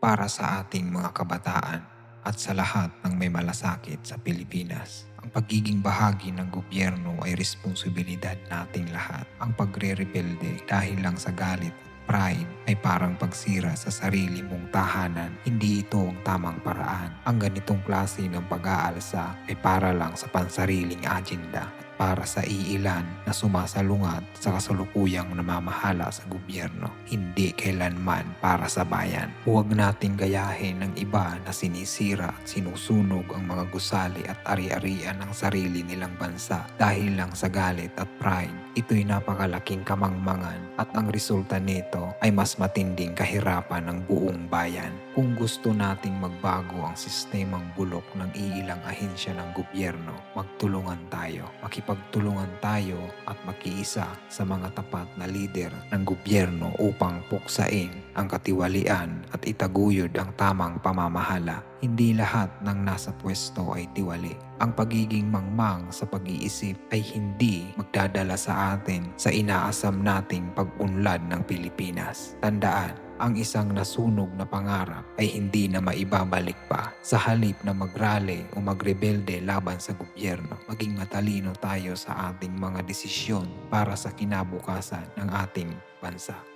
para sa ating mga kabataan at sa lahat ng may malasakit sa Pilipinas. Ang pagiging bahagi ng gobyerno ay responsibilidad nating lahat. Ang pagre-rebelde dahil lang sa galit at pride ay parang pagsira sa sarili mong tahanan. Hindi ito ang tamang paraan. Ang ganitong klase ng pag-aalsa ay para lang sa pansariling agenda at para sa iilan na sumasalungat sa kasalukuyang namamahala sa gobyerno. Hindi kailanman para sa bayan. Huwag nating gayahin ng iba na sinisira at sinusunog ang mga gusali at ari-arian ng sarili nilang bansa dahil lang sa galit at pride. Ito'y napakalaking kamangmangan at ang resulta nito ay mas matinding kahirapan ng buong bayan. Kung gusto nating magbago ang sistemang bulok ng iilang ahensya ng gobyerno, magtulungan tayo. Makipagtulungan tayo at makiisa sa mga tapat na lider ng gobyerno upang puksain ang katiwalian at itaguyod ang tamang pamamahala. Hindi lahat ng nasa pwesto ay tiwali. Ang pagiging mangmang sa pag-iisip ay hindi magdadala sa atin sa inaasam nating pag-unlad ng Pilipinas. Tandaan, ang isang nasunog na pangarap ay hindi na maibabalik pa. Sa halip na magrally o magrebelde laban sa gobyerno, maging matalino tayo sa ating mga desisyon para sa kinabukasan ng ating bansa.